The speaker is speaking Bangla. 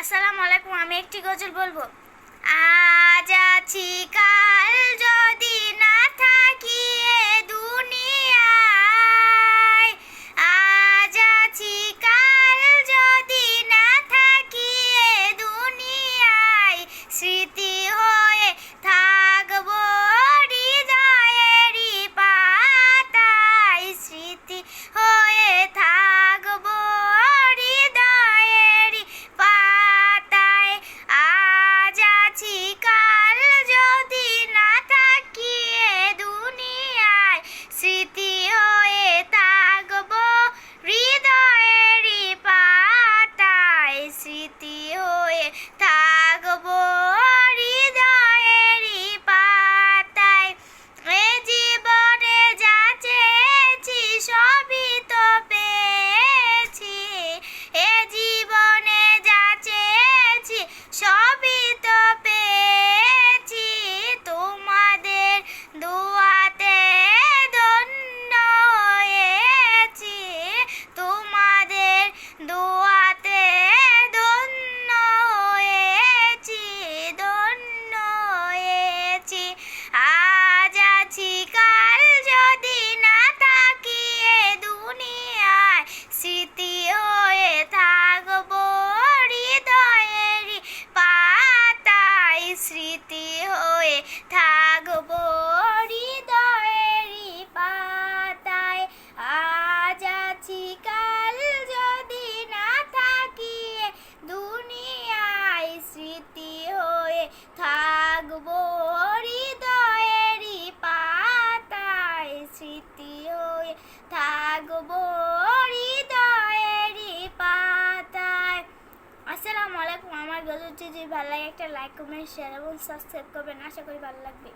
আসসালামু আলাইকুম আমি একটি গজল বলব। আ 他 যদি ভালো লাগে একটা লাইক কমেন্ট শেয়ার এবং সাবস্ক্রাইব করবেন। আশা করি ভালো লাগবে।